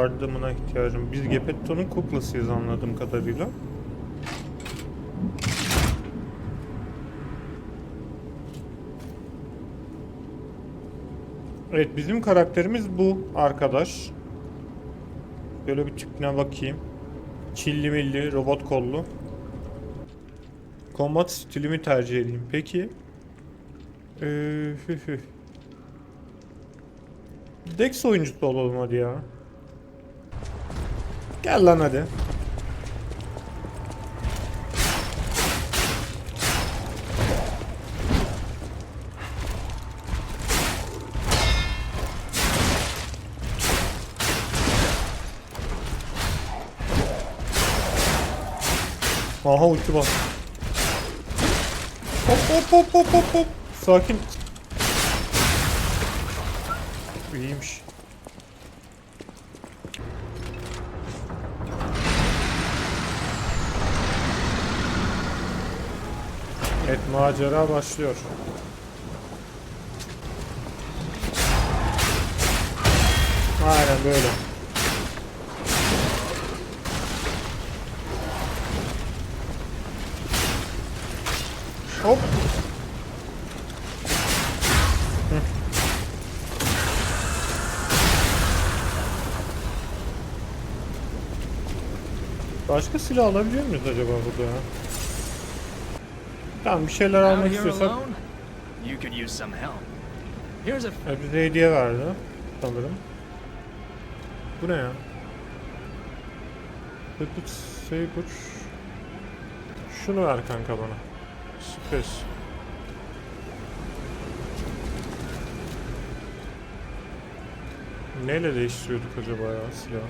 Yardımına ihtiyacım. Biz Geppetto'nun kuklasıyız anladığım kadarıyla. Evet bizim karakterimiz bu arkadaş. Böyle bir tipine bakayım. Çilli milli, robot kollu. Combat stilimi tercih edeyim. Peki. Ee, hü hü. Dex oyuncusu olalım hadi ya. Gel lan hadi. Aha ulti bas. Hop hop hop hop hop hop. Sakin. İyiymiş. Evet macera başlıyor. Aynen böyle. Hop. Başka silah alabiliyor muyuz acaba burada ya? Tamam bir şeyler almak istiyorsak? You could use some help. Here's a e, bize hediye verdi sanırım. Bu ne ya? Liquid Saber Şunu ver kanka bana. Süper. Neyle değiştiriyorduk acaba ya silah?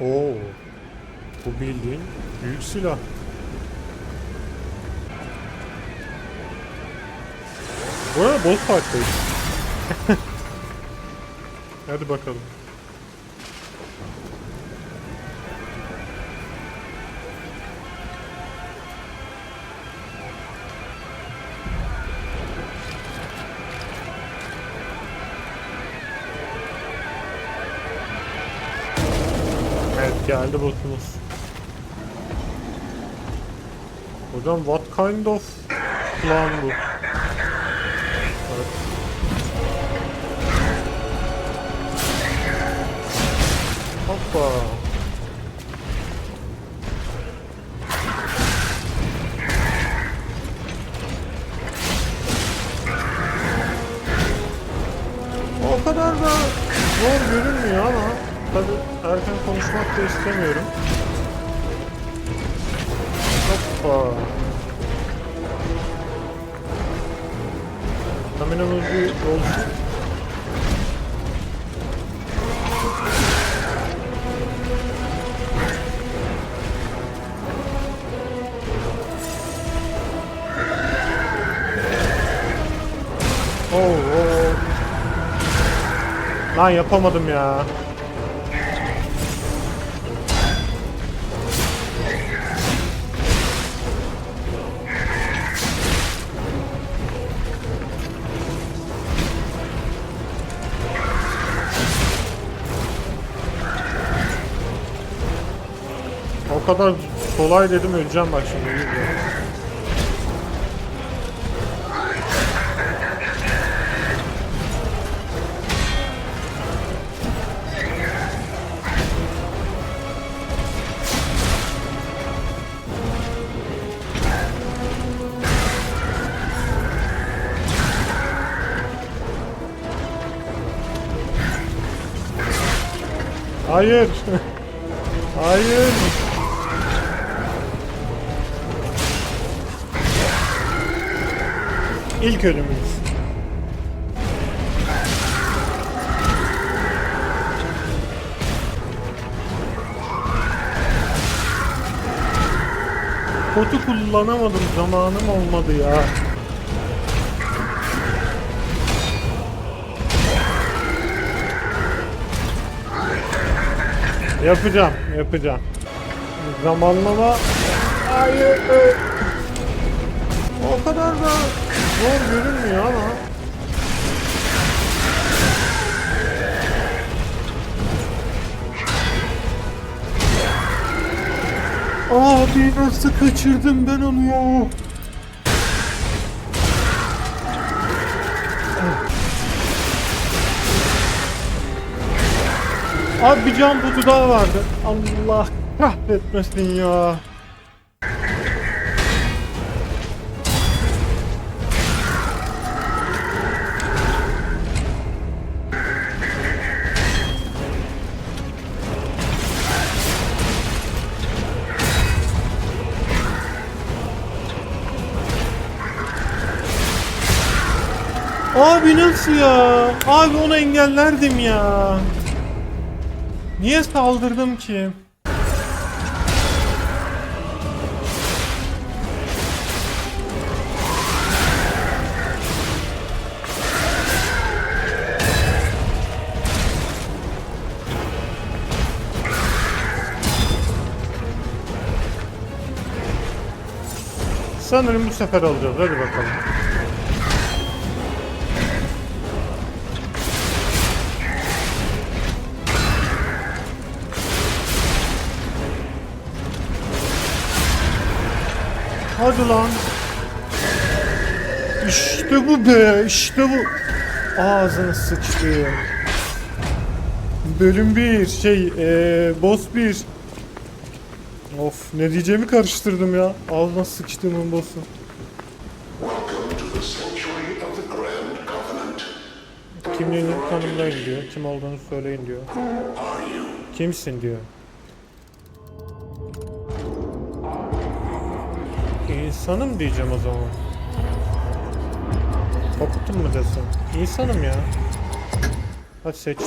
Oo. Bu bildiğin büyük silah. Bu arada boss fight'tayız. Hadi bakalım. Evet geldi boss'umuz. Hocam what kind of plan bu? Evet. Hoppa. O kadar da zor görünmüyor ama tabi erken konuşmak da istemiyorum. Hoppa. Staminamız bir olsun. Oh, oh. Lan yapamadım ya. O kadar kolay dedim öleceğim bak şimdi. Hayır. Hayır. İlk ölümümüz. Kotu kullanamadım zamanım olmadı ya. Yapacağım, yapacağım. Zamanlama... Hayır. O kadar da zor görünmüyor ama. Abi nasıl kaçırdım ben onu ya? Abi bir can butu daha vardı. Allah kahretmesin ya. Abi nasıl ya? Abi onu engellerdim ya. Niye saldırdım ki? Sanırım bu sefer alacağız. Hadi bakalım. Hadi lan. İşte bu be, işte bu. Ağzını sıçtı. Bölüm 1, şey, ee, boss 1. Of, ne diyeceğimi karıştırdım ya. Ağzına sıçtığımın boss'u. Kimliğini tanımlayın diyor. Kim olduğunu söyleyin diyor. Kimsin diyor. İnsanım diyeceğim o zaman. Korkuttun mu desem? İnsanım ya. Hadi seçtim.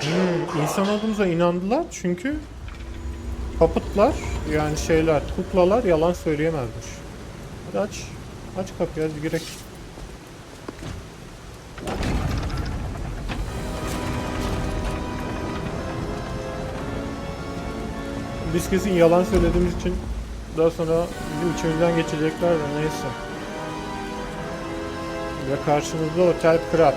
Hmm, insan olduğumuza inandılar çünkü papıtlar yani şeyler, kuklalar yalan söyleyemezmiş. Hadi aç. Aç kapıyı hadi girek. Biz kesin yalan söylediğimiz için daha sonra bizim içimizden geçecekler de neyse. Ve karşımızda Otel Krat.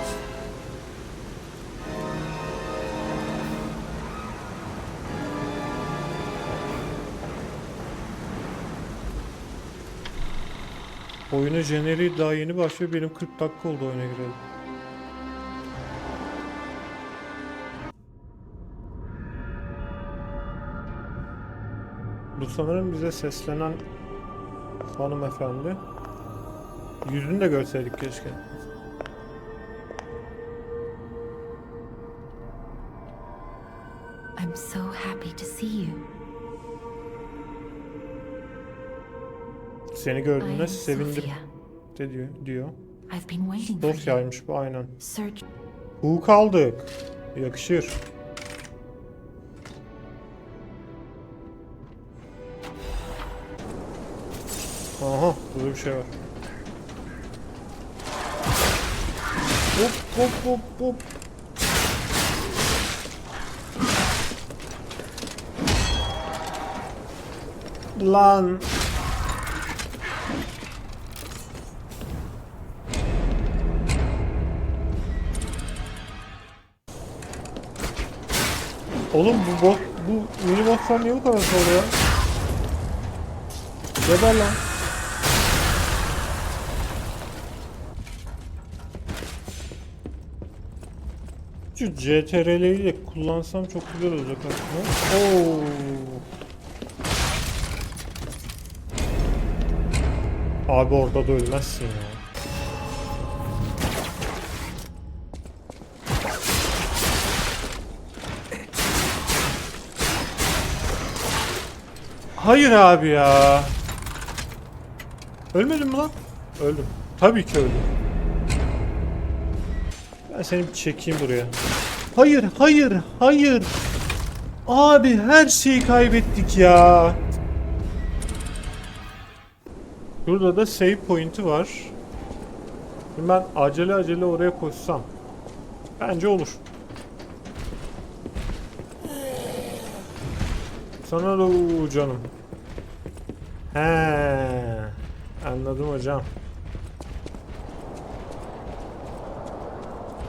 Oyuna jeneriği daha yeni başlıyor. Benim 40 dakika oldu oyuna girelim. Sanırım bize seslenen hanımefendi. Yüzünü de görseydik keşke. I'm so happy to see you. Seni gördüğüne sevindim de diyor. diyor. Dosyaymış bu aynen. Hukuk aldık. Yakışır. Aha burada bir şey var. Hop hop hop hop. Lan. Oğlum bu bot, bu mini botlar niye bu kadar ya? Geber lan. Şu CTRL'yi de kullansam çok güzel olacak aslında. Oo. Abi orada da ölmezsin ya. Hayır abi ya. Ölmedim mi lan? Öldüm. Tabii ki öldüm. Ben seni bir çekeyim buraya. Hayır, hayır, hayır. Abi her şeyi kaybettik ya. Burada da save point'i var. Şimdi ben acele acele oraya koşsam. Bence olur. Sana da canım. He, anladım hocam.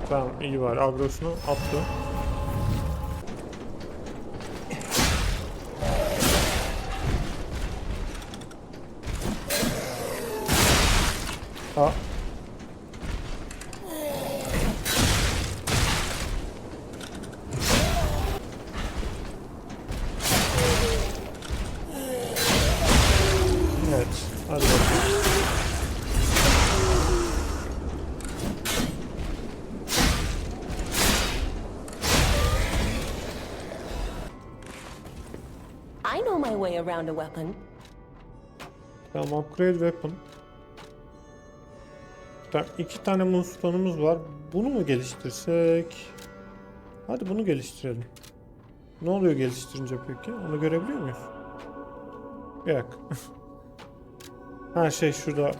Tamam iyi var. Agrosunu attı. I know my way around a weapon. Tamam upgrade weapon. Tamam iki tane moonstone'umuz var. Bunu mu geliştirsek? Hadi bunu geliştirelim. Ne oluyor geliştirince peki? Onu görebiliyor muyuz? Yok. ha şey şurada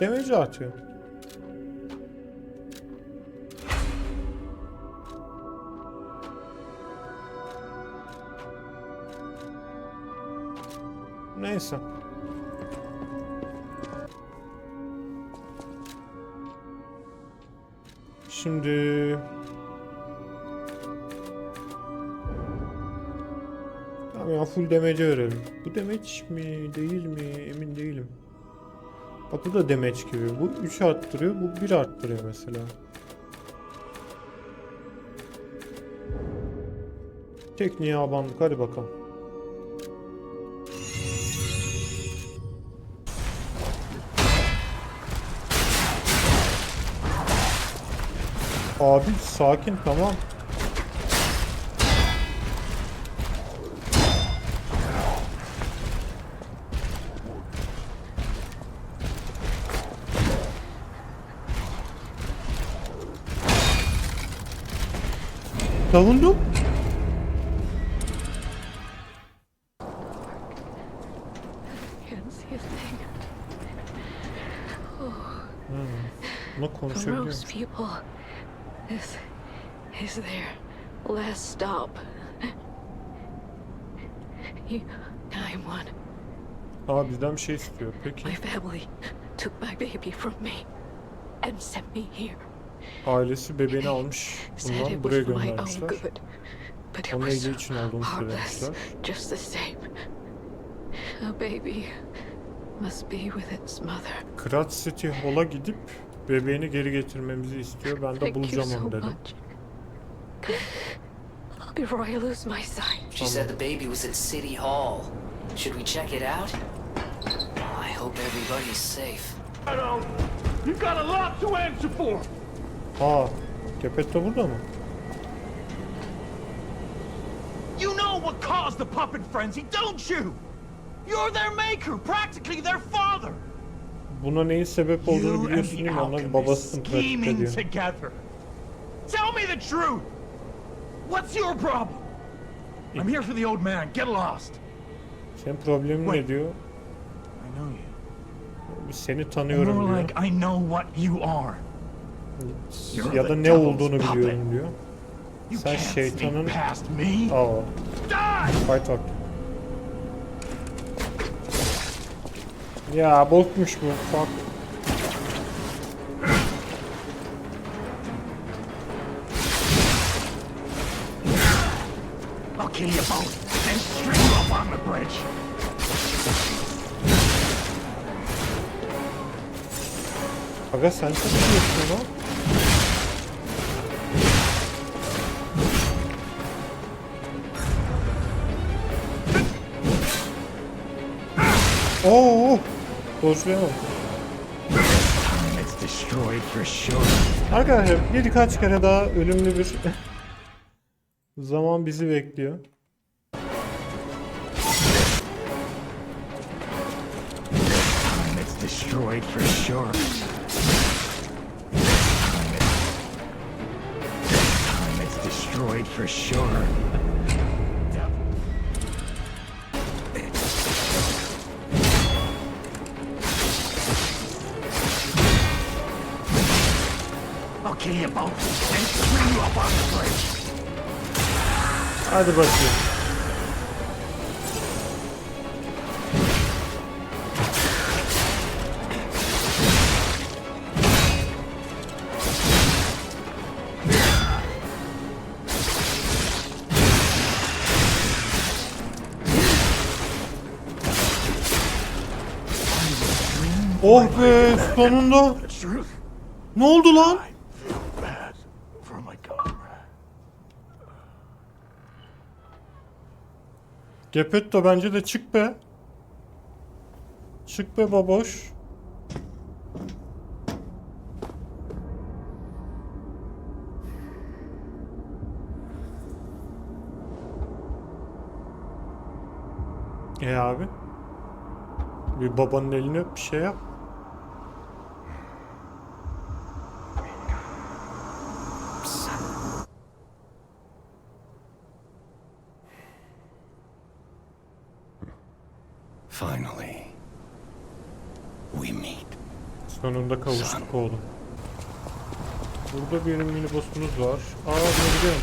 damage atıyor. Neyse. Şimdi Tamam ya full damage verelim. Bu damage mi değil mi emin değilim. Bak bu da damage gibi. Bu 3 arttırıyor, bu 1 arttırıyor mesela. Tekniğe abandık hadi bakalım. Abi sakin tamam. Savundum. Can't see a thing. Buna For konuşabiliyor this is their last stop. You, I'm one. Aa bizden bir şey istiyor. Peki. My family took my baby from me and sent me here. Ailesi bebeğini almış. Bundan buraya göndermişler. Onun iyiliği için olduğunu söylemişler. just the same. A baby must be with its mother. Krat City Hall'a gidip bebeğini geri getirmemizi istiyor. Ben de bulacağım onu dedim. Before I lose my sight. She said the baby was at City Hall. Should we check it out? I hope everybody's safe. You got a lot to answer for! Aa, Gepetto burada mı? You know what caused the puppet frenzy, don't you? You're their maker, practically their father! Buna neyin sebep olduğunu biliyorsun değil mi? Onlar alchemist babasını pratik ediyor. Tell me the truth! What's your problem? I'm here for the old man, get lost! Senin problemin ne diyor? I know you. Seni tanıyorum diyor. like I know what you are. Ya da ne olduğunu biliyorum diyor. Sen şeytanın-! Aa, fight vakti. Ya bokmuş bu. Fuck. I'll kill you both and string you up on the bridge. Aga sen çok iyisin lan. Dojlayamam. It's destroyed for sure. Arkadaşlar birkaç kere daha ölümlü bir zaman bizi bekliyor. It's destroyed for sure. It's destroyed for sure. Kill you both. Hadi bakayım. Oh be sonunda. Ne oldu lan? I feel bad for my comrade. Gepetto bence de çık be. Çık be baboş. E abi. Bir babanın elini öp bir şey yap. Finally, we meet. Sonunda kavuştuk oğlum. Burada bir mini boss'umuz var. Aa bunu biliyorum.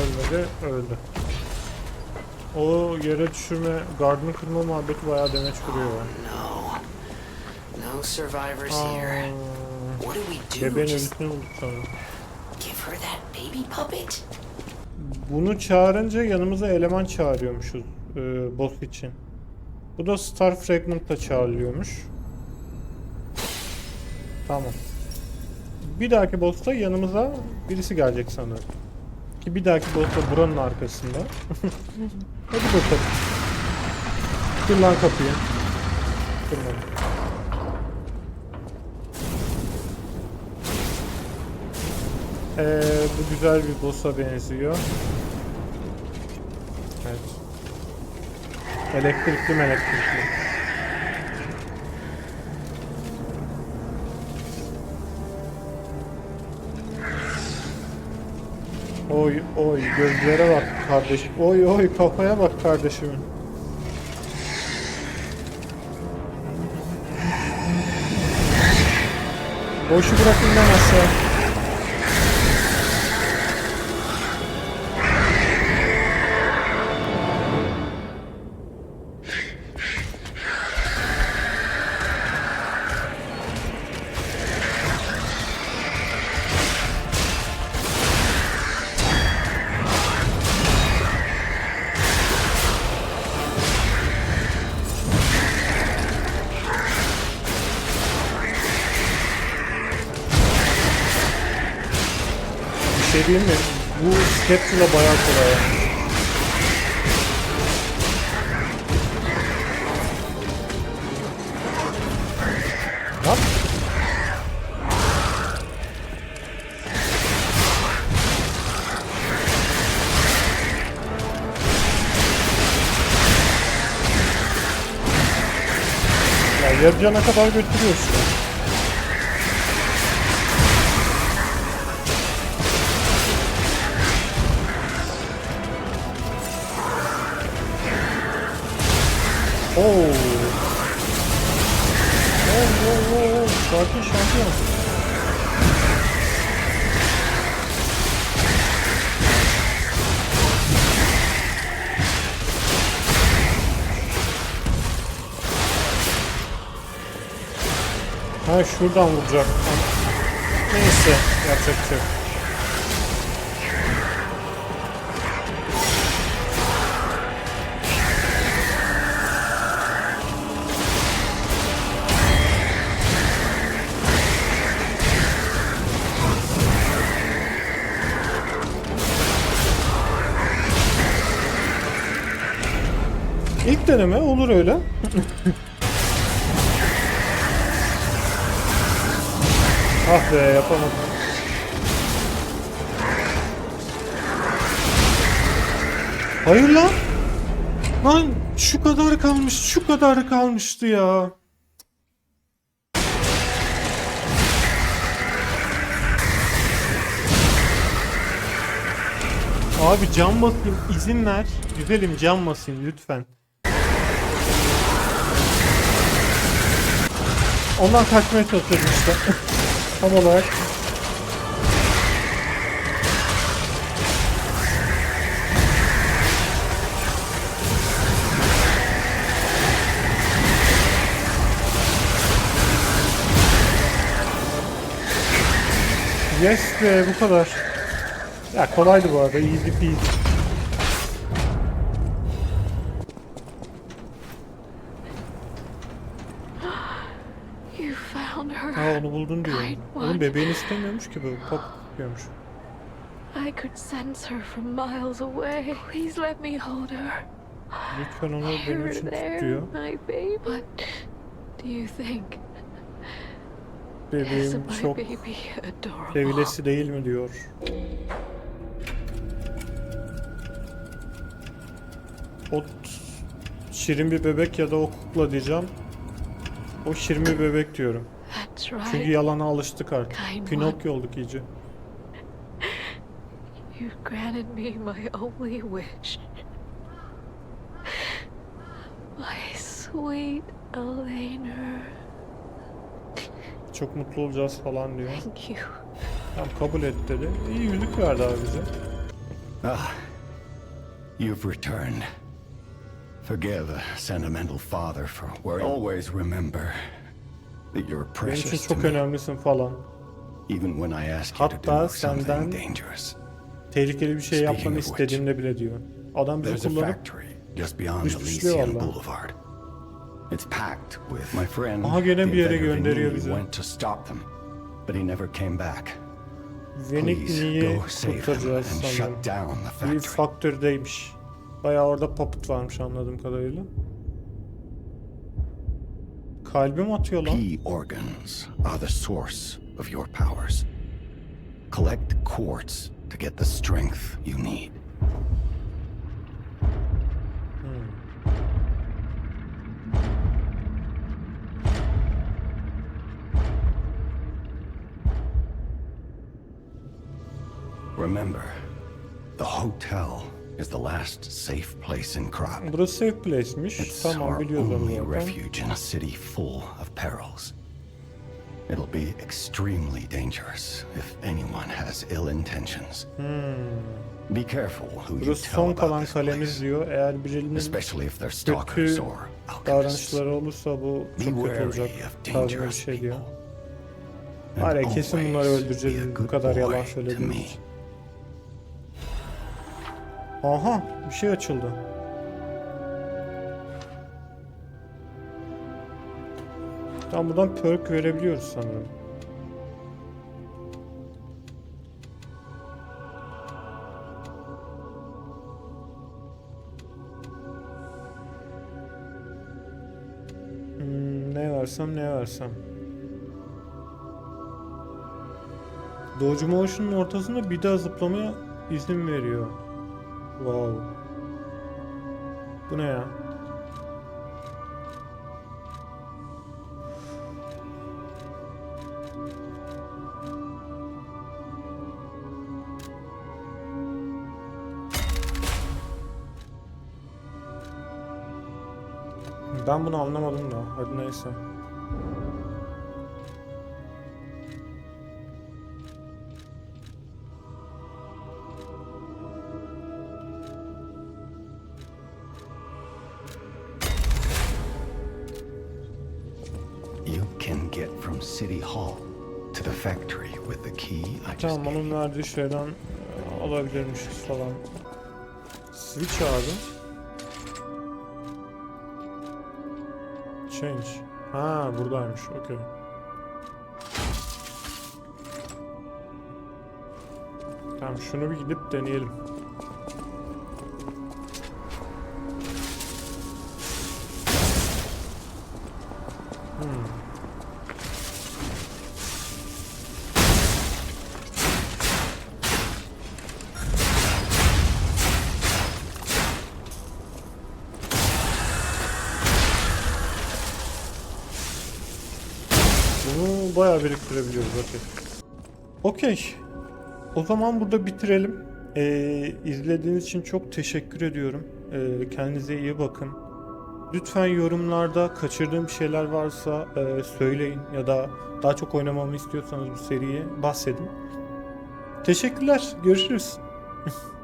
Ölmedi, öldü. O yere düşürme, gardını kırma muhabbeti bayağı demeç kuruyor. No. No survivors here. What do we do? bebeğin ölüsünü bulduk sonra. give her that baby puppet? Bunu çağırınca yanımıza eleman çağırıyormuşuz e, boss için. Bu da Star Fragment'la çağrılıyormuş. Tamam. Bir dahaki boss'ta yanımıza birisi gelecek sanırım. Ki bir dahaki boss da buranın arkasında. Hadi bakalım. Kır lan kapıyı. Kırmadım. Ee, bu güzel bir boss'a benziyor. Evet. Elektrikli elektrikli? Oy oy gözlere bak kardeşim. Oy oy kafaya bak kardeşimin. Boşu bırakın lan aşağı. Diyeyim mi? Bu Spectre'la bayağı kolay. yani. Lan. Ya yarı cana kadar götürüyorsun. Oo. Oo, oo, oo. Sakin şampiyon. Ha şuradan vuracak. Neyse yapacak bir şey. Deneme olur öyle. ah be yapamadım. Hayır lan. Lan şu kadar kalmış, şu kadar kalmıştı ya. Abi cam basayım, izin ver. Güzelim cam basayım lütfen. Ondan kaçmaya çalışıyorum işte. Tam olarak. Yes be bu kadar. Ya kolaydı bu arada. Easy peasy. Ha onu buldun diyor. One. bebeğini istemiyormuş ki bu. Pop yapıyormuş. I could sense her from miles away. Please let me hold her. Lütfen onu benim için tut diyor. my baby. What do you think? Bebeğim çok sevilesi değil mi diyor. O şirin bir bebek ya da o kukla diyeceğim. O şirin bir bebek diyorum. That's Çünkü right. yalana alıştık artık. Pinokyo olduk iyice. You granted me my only wish. My sweet Elena. Çok mutlu olacağız falan diyor. Thank you. Tamam kabul et dedi. İyi yüzük verdi abi bize. Ah, you've returned. Forgive a sentimental father for. Always remember that you're Benim için precious to çok me, önemlisin falan. even when I ask you to Hatta do something senden dangerous. tehlikeli bir şey Speaking yapmanı of which, istediğimde bile diyor. Adam bizi There's a kullanıp factory just beyond dış the dışlıyor Elysian vallahi. Boulevard. It's packed with my friend. Aha, gene the bir yere inventor gönderiyor Vinny bizi. went to stop them, but he never came back. Please niye go save him kurtaracağız and sanırım. shut down the Bir factory. faktördeymiş. Bayağı orada puppet varmış anladığım kadarıyla. Kalbim atıyor lan. Key organs are the source of your powers. Collect quartz to get the strength you need. Hmm. Remember, the hotel is the last safe place in Krog. Burası safe place'miş. It's Tamam our biliyoruz onu only zaten. refuge in a city full of perils. It'll be extremely dangerous if anyone has ill intentions. Be careful who you Burası tell son about kalan this kalemiz diyor. Eğer birinin especially if they're stalkers or davranışları olursa bu çok kötü olacak. of Tarzında bir şey diyor. Var ya kesin bunları öldüreceğiz bu kadar yalan söylediğimiz. Aha bir şey açıldı. Tamam buradan perk verebiliyoruz sanırım. Hmm, ne versem ne versem. Doge Motion'un ortasında bir daha zıplamaya izin veriyor. Wow. Bu ne ya? Ben bunu anlamadım da. Hadi neyse. You. verdiği şeyden e, alabilirmişiz falan. Switch abi. Change. Ha buradaymış. Okey. Tamam şunu bir gidip deneyelim. Bayağı biriktirebiliyoruz okey. Okey. O zaman burada bitirelim. Ee, izlediğiniz için çok teşekkür ediyorum. Ee, kendinize iyi bakın. Lütfen yorumlarda kaçırdığım şeyler varsa e, söyleyin ya da daha çok oynamamı istiyorsanız bu seriyi bahsedin. Teşekkürler. Görüşürüz.